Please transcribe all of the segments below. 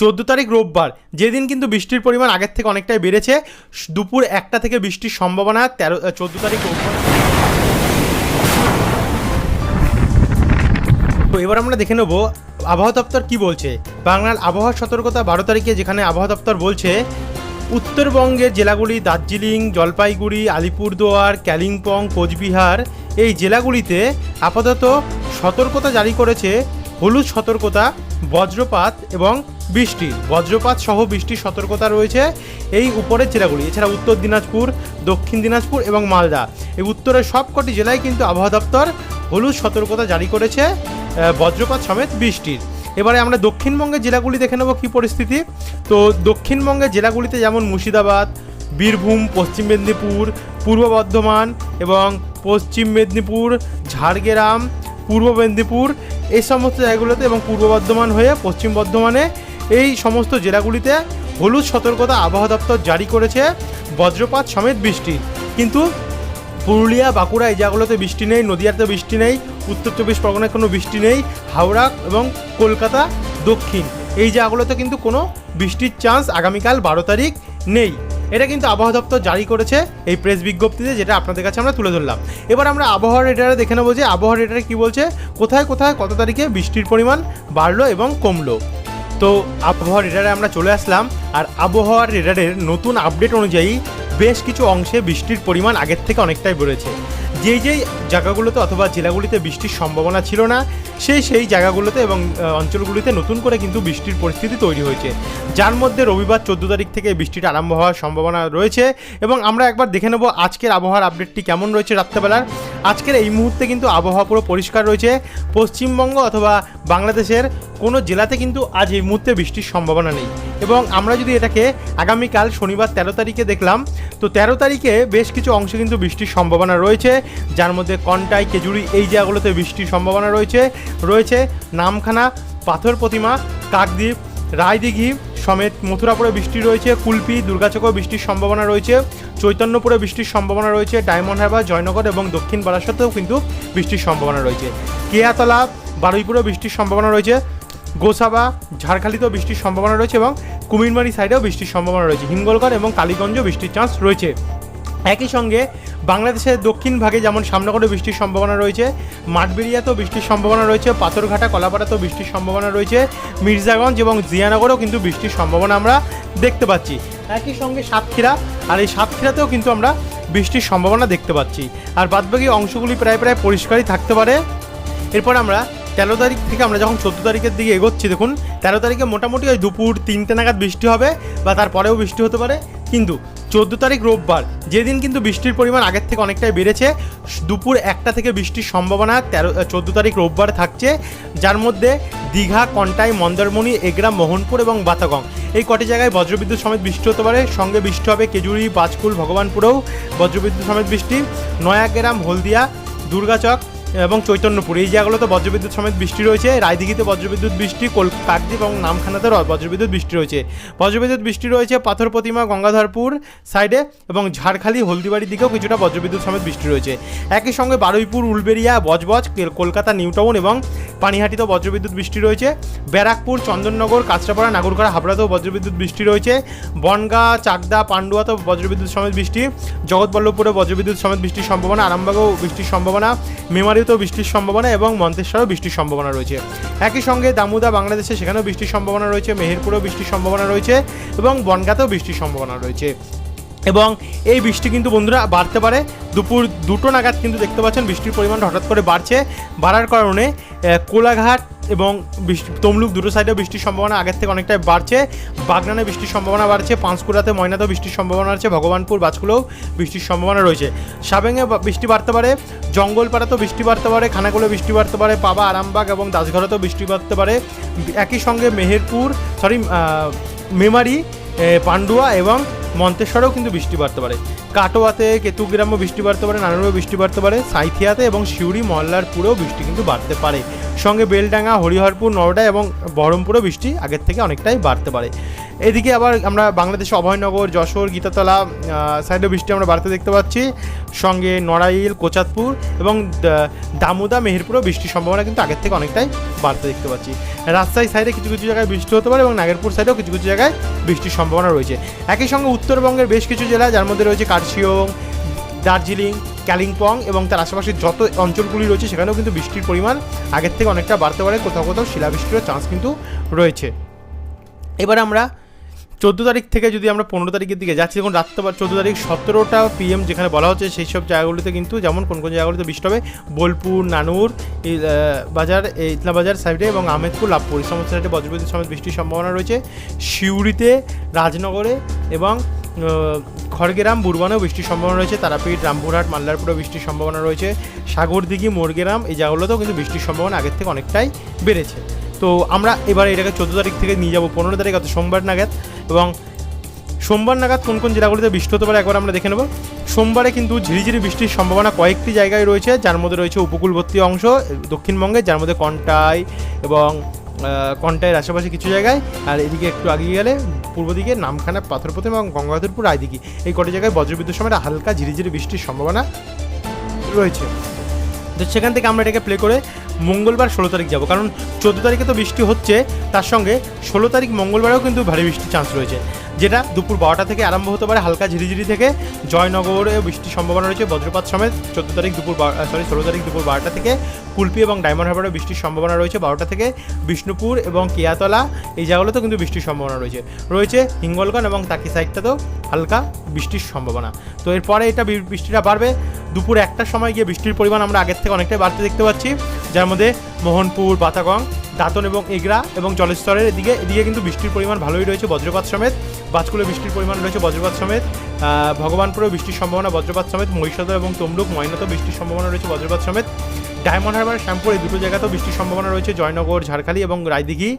চোদ্দ তারিখ রোববার। যেদিন কিন্তু বৃষ্টির পরিমাণ আগের থেকে অনেকটাই বেড়েছে। দুপুর একটা থেকে বৃষ্টির সম্ভাবনা তেরো চোদ্দ তারিখ রোববার। তো এবার আমরা দেখে নেব, আবহাওয়া দপ্তর কি বলছে? বাংলার আবহাওয়া সতর্কতা বারো তারিখে যেখানে আবহাওয়া দপ্তর বলছে, উত্তরবঙ্গের জেলাগুলি দার্জিলিং, জলপাইগুড়ি, আলিপুরদুয়ার, কালিম্পং, কোচবিহার, এই জেলাগুলিতে আপাতত সতর্কতা জারি করেছে। হলুদ সতর্কতা, বজ্রপাত এবং বৃষ্টি, বজ্রপাত সহ বৃষ্টির সতর্কতা রয়েছে এই উপরের জেলাগুলি। এছাড়া উত্তর দিনাজপুর, দক্ষিণ দিনাজপুর এবং মালদা। এই উত্তরের সবকটি জেলায় কিন্তু আবহাওয়া দপ্তর হলুদ সতর্কতা জারি করেছে বজ্রপাত সমেত বৃষ্টির। এবারে আমরা দক্ষিণবঙ্গের জেলাগুলি দেখে নেব কী পরিস্থিতি। তো দক্ষিণবঙ্গের জেলাগুলিতে যেমন মুর্শিদাবাদ, বীরভূম, পশ্চিম মেদিনীপুর, পূর্ব বর্ধমান এবং পশ্চিম মেদিনীপুর, ঝাড়গ্রাম, পূর্ব মেদিনীপুর, এই সমস্ত জায়গাগুলোতে এবং পূর্ব বর্ধমান হয়ে পশ্চিম বর্ধমানে এই সমস্ত জেলাগুলিতে হলুদ সতর্কতা আবহাওয়া দপ্তর জারি করেছে, বজ্রপাত সমেত বৃষ্টি। কিন্তু পুরুলিয়া, বাঁকুড়া এই জায়গাগুলোতে বৃষ্টি নেই, নদীয়াতে বৃষ্টি নেই, উত্তর চব্বিশ পরগনায় কোনো বৃষ্টি নেই, হাওড়া এবং কলকাতা দক্ষিণ। এই জায়গাগুলোতে কিন্তু কোনো বৃষ্টির চান্স আগামীকাল বারো তারিখ নেই। এটা কিন্তু আবহাওয়া দপ্তর জারি করেছে এই প্রেস বিজ্ঞপ্তিতে, যেটা আপনাদের কাছে আমরা তুলে ধরলাম। এবার আমরা আবহাওয়া রেডারে দেখে নেব যে, আবহাওয়া রেডারে কী বলছে, কোথায় কোথায় কত তারিখে বৃষ্টির পরিমাণ বাড়লো এবং কমলো। তো আবহাওয়া রেডারে আমরা চলে আসলাম। আর আবহাওয়ার রেডারের নতুন আপডেট অনুযায়ী বেশ কিছু অংশে বৃষ্টির পরিমাণ আগের থেকে অনেকটাই বেড়েছে। যেই যেই জায়গাগুলোতে অথবা জেলাগুলিতে বৃষ্টির সম্ভাবনা ছিল না, সেই সেই জায়গাগুলোতে এবং অঞ্চলগুলিতে নতুন করে কিন্তু বৃষ্টির পরিস্থিতি তৈরি হয়েছে। যার মধ্যে রবিবার চোদ্দ তারিখ থেকে বৃষ্টিটা আরম্ভ হওয়ার সম্ভাবনা রয়েছে এবং আমরা একবার দেখে নেব আজকের আবহাওয়ার আপডেটটি কেমন রয়েছে রাত্রেবেলার। আজকের এই মুহূর্তে কিন্তু আবহাওয়া পুরো পরিষ্কার রয়েছে। পশ্চিমবঙ্গ অথবা বাংলাদেশের কোনো জেলাতে কিন্তু আজ এই মুহূর্তে বৃষ্টির সম্ভাবনা নেই। এবং আমরা যদি এটাকে আগামীকাল শনিবার তেরো তারিখে দেখলাম, তো তেরো তারিখে বেশ কিছু অংশে কিন্তু বৃষ্টির সম্ভাবনা রয়েছে। যার মধ্যে কন্টাই কেজুরি এই জায়গাগুলোতে বৃষ্টির সম্ভাবনা রয়েছে। রয়েছে নামখানা, পাথর প্রতিমা, কাকদ্বীপ, রায়দিঘি সমেত মথুরাপুরে বৃষ্টি রয়েছে, কুলপি, দুর্গাচকেও বৃষ্টির সম্ভাবনা রয়েছে, চৈতন্যপুরে বৃষ্টির সম্ভাবনা রয়েছে, ডায়মন্ড হারবার, জয়নগর এবং দক্ষিণ বারাসাতেও কিন্তু বৃষ্টির সম্ভাবনা রয়েছে। কেয়াতলা, বারুইপুরেও বৃষ্টির সম্ভাবনা রয়েছে গোসাবা, ঝাড়খালিতেও বৃষ্টির সম্ভাবনা রয়েছে এবং কুমিরমারি সাইডেও বৃষ্টির সম্ভাবনা রয়েছে। হিঙ্গলগড় এবং কালীগঞ্জও বৃষ্টির চান্স রয়েছে। একই সঙ্গে বাংলাদেশের দক্ষিণ ভাগে যেমন সামনগরে বৃষ্টির সম্ভাবনা রয়েছে মাঠবেরিয়াতেও বৃষ্টির সম্ভাবনা রয়েছে, পাথরঘাটা, কলাপাড়াতেও বৃষ্টির সম্ভাবনা রয়েছে, মির্জাগঞ্জ এবং জিয়ানগরেও কিন্তু বৃষ্টির সম্ভাবনা আমরা দেখতে পাচ্ছি। একই সঙ্গে সাতক্ষীরা, আর এই সাতক্ষীরাতেও কিন্তু আমরা বৃষ্টির সম্ভাবনা দেখতে পাচ্ছি। আর বাদবাকি অংশগুলি প্রায় প্রায় পরিষ্কারই থাকতে পারে। এরপর আমরা তেরো তারিখ থেকে আমরা যখন চোদ্দ তারিখের দিকে এগোচ্ছি, দেখুন, তেরো তারিখে মোটামুটি ওই দুপুর তিনটে নাগাদ বৃষ্টি হবে বা তারপরেও বৃষ্টি হতে পারে। কিন্তু চোদ্দ তারিখ রোববার, যেদিন কিন্তু বৃষ্টির পরিমাণ আগের থেকে অনেকটাই বেড়েছে, দুপুর একটা থেকে বৃষ্টির সম্ভাবনা তেরো চোদ্দ তারিখ রোববার থাকছে, যার মধ্যে দীঘা, কন্টাই, মন্দারমণি, এগরা, মোহনপুর এবং বাতাগং। এই কটি জায়গায় বজ্রবিদ্যুৎ সমেত বৃষ্টি হতে পারে। সঙ্গে বৃষ্টি হবে কেজুরি পাঁচকুল ভগবানপুরেও বজ্রবিদ্যুৎ সমেত বৃষ্টি। নয়াগ্রাম, হলদিয়া, দুর্গাচক এবং চৈতন্যপুর। এই জায়গাগুলোতে বজ্রবিদ্যুৎ সমেত বৃষ্টি রয়েছে। রায়দিঘিতে বজ্রবিদ্যুৎ বৃষ্টি কাকদ্বীপ এবং নামখানাতে বজ্রবিদ্যুৎ বৃষ্টি রয়েছে। বজ্রবিদ্যুৎ বৃষ্টি রয়েছে পাথর প্রতিমা, গঙ্গাধরপুর সাইডে এবং ঝাড়খালি, হলদিবাড়ির দিকেও কিছুটা বজ্রবিদ্যুৎ সমেত বৃষ্টি রয়েছে। একই সঙ্গে বারুইপুর, উলবেরিয়া, বজবজ কেল- কলকাতা নিউ টাউন এবং পানিহাটিতেও বজ্রবিদ্যুৎ বৃষ্টি রয়েছে। ব্যারাকপুর, চন্দননগর, কাঁচরাপাড়া, নাগরকড়া, হাবড়াতেও বজ্রবিদ্যুৎ বৃষ্টি রয়েছে। বনগাঁ, চাকদা, পান্ডুয়াতেও বজ্রবিদ্যুৎ সমেত বৃষ্টি। জগৎবল্লভপুরে বজ্রবিদ্যুৎ সমেত বৃষ্টির সম্ভাবনা, আরামবাগেও বৃষ্টির সম্ভাবনা। মেমারিতেও বৃষ্টির সম্ভাবনা এবং মন্তেশ্বরেও বৃষ্টির সম্ভাবনা রয়েছে। একই সঙ্গে দামুদা বাংলাদেশে সেখানেও বৃষ্টির সম্ভাবনা রয়েছে, মেহেরপুরেও বৃষ্টির সম্ভাবনা রয়েছে এবং বনগাতেও বৃষ্টির সম্ভাবনা রয়েছে। এবং এই বৃষ্টি কিন্তু বন্ধুরা বাড়তে পারে। দুপুর দুটো নাগাদ কিন্তু দেখতে পাচ্ছেন বৃষ্টির পরিমাণ হঠাৎ করে বাড়ছে। বাড়ার কারণে কোলাঘাট এবং বৃষ্টি, তমলুক দুটো সাইডে বৃষ্টির সম্ভাবনা আগের থেকে অনেকটাই বাড়ছে। বাগনানে বৃষ্টির সম্ভাবনা বাড়ছে, পাঁশকুড়াতে ময়নাতেও বৃষ্টির সম্ভাবনা আছে, ভগবানপুর বাজকুলেও বৃষ্টির সম্ভাবনা রয়েছে। সাবেঙ্গে বা- বৃষ্টি বাড়তে পারে, জঙ্গলপাড়াতেও বৃষ্টি বাড়তে পারে, খানাকুলে বৃষ্টি বাড়তে পারে, পাবা, আরামবাগ এবং দাসঘরেতেও বৃষ্টি বাড়তে পারে। একই সঙ্গে মেহেরপুর সরি মেমারি পান্ডুয়া এবং মন্তেশ্বরেও কিন্তু বৃষ্টি বাড়তে পারে। কাটোয়াতে কেতুগ্রামও বৃষ্টি বাড়তে পারে, নানুরেও বৃষ্টি বাড়তে পারে, সাইথিয়াতে এবং শিউরি মল্লারপুরেও বৃষ্টি কিন্তু বাড়তে পারে। সঙ্গে বেলডাঙ্গা, হরিহরপুর, নওডা এবং বহরমপুরও বৃষ্টি আগের থেকে অনেকটাই বাড়তে পারে। এদিকে আবার আমরা বাংলাদেশে অভয়নগর, যশোর, গীতাতলা সাইডে বৃষ্টি আমরা বাড়তে দেখতে পাচ্ছি। সঙ্গে নড়াইল কোচাতপুর এবং দামোদা, মেহেরপুরও বৃষ্টির সম্ভাবনা কিন্তু আগের থেকে অনেকটাই বাড়তে দেখতে পাচ্ছি। রাজশাহী সাইডে কিছু কিছু জায়গায় বৃষ্টি হতে পারে এবং নাগেরপুর সাইডেও কিছু কিছু জায়গায় বৃষ্টির সম্ভাবনা রয়েছে। একই সঙ্গে উত্তরবঙ্গের বেশ কিছু জেলা, যার মধ্যে রয়েছে কার্শিয়ং দার্জিলিং কালিম্পং এবং তার আশেপাশের যত অঞ্চলগুলি রয়েছে, সেখানেও কিন্তু বৃষ্টির পরিমাণ আগের থেকে অনেকটা বাড়তে পারে। কোথাও কোথাও শিলাবৃষ্টিরও চান্স কিন্তু রয়েছে। এবার আমরা চোদ্দ তারিখ থেকে যদি আমরা পনেরো তারিখের দিকে যাচ্ছি যখন রাত্রে চোদ্দ তারিখ সতেরোটা পিএম যেখানে বলা হচ্ছে, সেই সব জায়গাগুলিতে কিন্তু যেমন কোন কোন জায়গাগুলিতে বৃষ্টি হবে, বোলপুর, নানুর বাজার এই ইতলা বাজার সাইডে এবং আহমেদপুর, লাভপুর, এই সমস্ত সাইডে বজ্রবিদ্যুৎ সমেত বৃষ্টির সম্ভাবনা রয়েছে। সিউড়িতে, রাজনগরে এবং খড়গ্রাম, বুরবানেও বৃষ্টির সম্ভাবনা রয়েছে, তারাপীঠ, রামপুরহাট মাল্লারপুরেও বৃষ্টির সম্ভাবনা রয়েছে, সাগরদিঘি, মোরগ্রাম, এই জায়গাগুলোতেও কিন্তু বৃষ্টির সম্ভাবনা আগের থেকে অনেকটাই বেড়েছে। তো আমরা এবার এটাকে চোদ্দ তারিখ থেকে নিয়ে যাব, পনেরো তারিখ, অর্থাৎ সোমবার নাগাদ এবং সোমবার নাগাদ কোন কোন জেলাগুলিতে বৃষ্টি হতে পারে একবার আমরা দেখে নেব। সোমবারে কিন্তু ঝিরিঝিরি বৃষ্টির সম্ভাবনা কয়েকটি জায়গায় রয়েছে, যার মধ্যে রয়েছে উপকূলবর্তী অংশ দক্ষিণবঙ্গে যার মধ্যে কন্টাই এবং আহ, কন্টাইয়ের আশেপাশে কিছু জায়গায় আর এদিকে একটু আগিয়ে গেলে পূর্ব দিকে নামখানা প্রথম এবং গঙ্গাধরপুর আইদিকে এই কটি জায়গায় বজ্রবিদ্যুৎ সময় হালকা ঝিরিঝিরি বৃষ্টির সম্ভাবনা রয়েছে। তো সেখান থেকে আমরা এটাকে প্লে করে মঙ্গলবার ষোলো তারিখ যাব। কারণ চোদ্দ তারিখে তো বৃষ্টি হচ্ছে, তার সঙ্গে ষোলো তারিখ মঙ্গলবারেও কিন্তু ভারী বৃষ্টির চান্স রয়েছে। যেটা দুপুর বারোটা থেকে আরম্ভ হতে পারে হালকা ঝিরিঝিরি থেকে। জয়নগরেও বৃষ্টির সম্ভাবনা রয়েছে বজ্রপাত সমেত চোদ্দ তারিখ দুপুর সরি ষোলো তারিখ দুপুর বারোটা থেকে। কুলপি এবং ডায়মন্ড হারবারে বৃষ্টির সম্ভাবনা রয়েছে বারোটা থেকে। বিষ্ণুপুর এবং কেয়াতলা, এই জায়গাগুলোতেও কিন্তু বৃষ্টির সম্ভাবনা রয়েছে। রয়েছে হিঙ্গলগঞ্জ এবং তাকি সাইডটাতেও হালকা বৃষ্টির সম্ভাবনা। তো এরপরে এটা বৃষ্টিটা বাড়বে। দুপুর একটার সময় গিয়ে বৃষ্টির পরিমাণ আমরা আগের থেকে অনেকটাই বাড়তে দেখতে পাচ্ছি। যার মধ্যে মোহনপুর, বাতাগং, দাঁতন এবং এগরা এবং জলস্তরের দিকে, এদিকে কিন্তু বৃষ্টির পরিমাণ ভালোই রয়েছে বজ্রপাত সমেত বাজকুলে বৃষ্টির পরিমাণ রয়েছে বজ্রপাত সমেত ভগবানপুরেও বৃষ্টির সম্ভাবনা বজ্রপাত সমেত মহিষাদ এবং তমলুক ময়নাতেও বৃষ্টির সম্ভাবনা রয়েছে বজ্রপাত সমেত। ডায়মন্ড হারবার, শ্যামপুর, এই দুটো জায়গাতেও বৃষ্টির সম্ভাবনা রয়েছে। জয়নগর, ঝাড়খালি এবং রায়দিঘি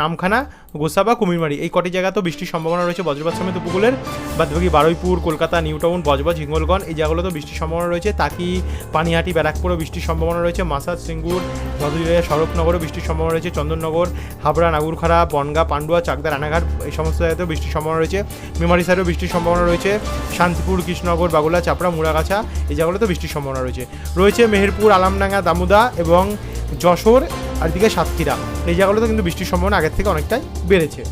নামখানা, গোসাবা, কুমিরমারি। এই কটি জায়গাতেও বৃষ্টির সম্ভাবনা রয়েছে বজ্রপাত সমেত উপকূলের। বাদবাকি বারুইপুর, কলকাতা, নিউটাউন, বজবজ, হিঙ্গলগঞ্জ, এই জায়গাগুলোতেও বৃষ্টির সম্ভাবনা রয়েছে। তাকি, পানিহাটি, ব্যারাকপুরেও বৃষ্টির সম্ভাবনা রয়েছে। মাসাদ সিঙ্গুর ধদুরিয়া সড়কনগরও বৃষ্টির সম্ভাবনা রয়েছে। চন্দননগর, হাবড়া, নাগুরখাড়া, বনগা, পান্ডুয়া চাকদা রানাঘাট, এই সমস্ত জায়গাতেও বৃষ্টির সম্ভাবনা রয়েছে। মেমারি সাইডেও বৃষ্টির সম্ভাবনা রয়েছে। শান্তিপুর, কৃষ্ণনগর, বাগুলা, চাপড়া, মুড়াগাছা, এই জায়গাগুলোতেও বৃষ্টির সম্ভাবনা রয়েছে। রয়েছে মেহেরপুর আলামডাঙ্গা দামুদা এবং যশোর, আর দিকে সাতক্ষীরা। এই জায়গাগুলোতে কিন্তু বৃষ্টির সম্ভাবনা আগের থেকে অনেকটাই বেড়েছে।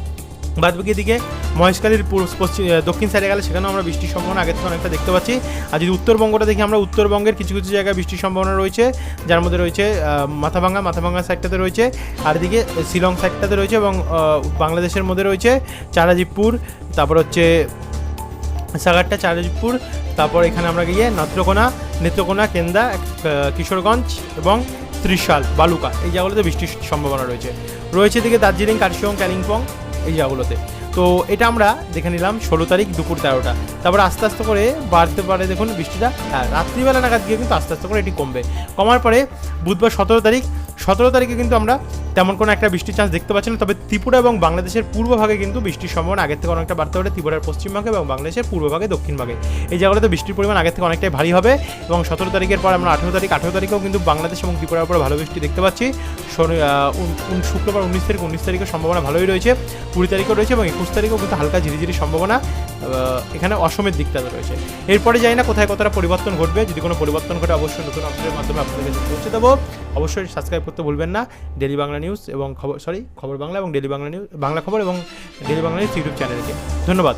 বাদবাকি দিকে মহেশখালীর পশ্চিম দক্ষিণ সাইডে গেলে সেখানেও আমরা বৃষ্টির সম্ভাবনা আগের থেকে অনেকটা দেখতে পাচ্ছি। আর যদি উত্তরবঙ্গটা দেখি, আমরা উত্তরবঙ্গের কিছু কিছু জায়গায় বৃষ্টির সম্ভাবনা রয়েছে। যার মধ্যে রয়েছে মাথাভাঙ্গা মাথাভাঙ্গা সাইডটাতে রয়েছে। আর এদিকে শিলং সাইডটাতে রয়েছে এবং বাংলাদেশের মধ্যে রয়েছে চারাজিপুর তারপর হচ্ছে সাগারটা চারাজিপুর তারপর এখানে আমরা গিয়ে নেত্রকোনা নেত্রকোনা, কেন্দা কিশোরগঞ্জ এবং ত্রিশাল, বালুকা, এই জায়গাগুলোতে বৃষ্টির সম্ভাবনা রয়েছে। রয়েছে এদিকে দার্জিলিং, কার্শিয়ং কালিম্পং এই জায়গাগুলোতে। তো এটা আমরা দেখে নিলাম ষোলো তারিখ দুপুর তেরোটা। তারপর আস্তে আস্তে করে বাড়তে পারে দেখুন বৃষ্টিটা হ্যাঁ রাত্রিবেলা নাগাদ গিয়ে কিন্তু আস্তে আস্তে করে এটি কমবে। কমার পরে বুধবার সতেরো তারিখ সতেরো তারিখে কিন্তু আমরা তেমন কোনো একটা বৃষ্টির চান্স দেখতে পাচ্ছি না। তবে ত্রিপুরা এবং বাংলাদেশের পূর্বভাগে কিন্তু বৃষ্টির সম্ভাবনা আগের থেকে অনেকটা বাড়তে পারে। ত্রিপুরার পশ্চিমভাগে এবং বাংলাদেশের পূর্বভাগে দক্ষিণভাগে এই জায়গাগুলোতে বৃষ্টির পরিমাণ আগের থেকে অনেকটাই ভারী হবে এবং সতেরো তারিখের পর আমরা আঠেরো তারিখ, আঠেরো তারিখেও কিন্তু বাংলাদেশ এবং ত্রিপুরার উপর ভালো বৃষ্টি দেখতে পাচ্ছি। শুক্রবার উনিশ তারিখ, উনিশ তারিখের সম্ভাবনা ভালোই রয়েছে। কুড়ি তারিখও রয়েছে এবং একুশ তারিখেও কিন্তু হালকা ঝিরিঝিরি সম্ভাবনা। এখানে অসমের দিকটা রয়েছে। এরপরে জানি না কোথায় কতটা পরিবর্তন ঘটবে। যদি কোনো পরিবর্তন ঘটে, অবশ্যই নতুন আপডেটের মাধ্যমে আপনাদের কাছে পৌঁছে দেবো। অবশ্যই সাবস্ক্রাইব করতে ভুলবেন না। ডেলি বাংলা নিউজ এবং খবর সরি খবর বাংলা এবং ডেলি বাংলা নিউজ বাংলা খবর এবং ডেলি বাংলা নিউজ ইউটিউব চ্যানেলকে ধন্যবাদ।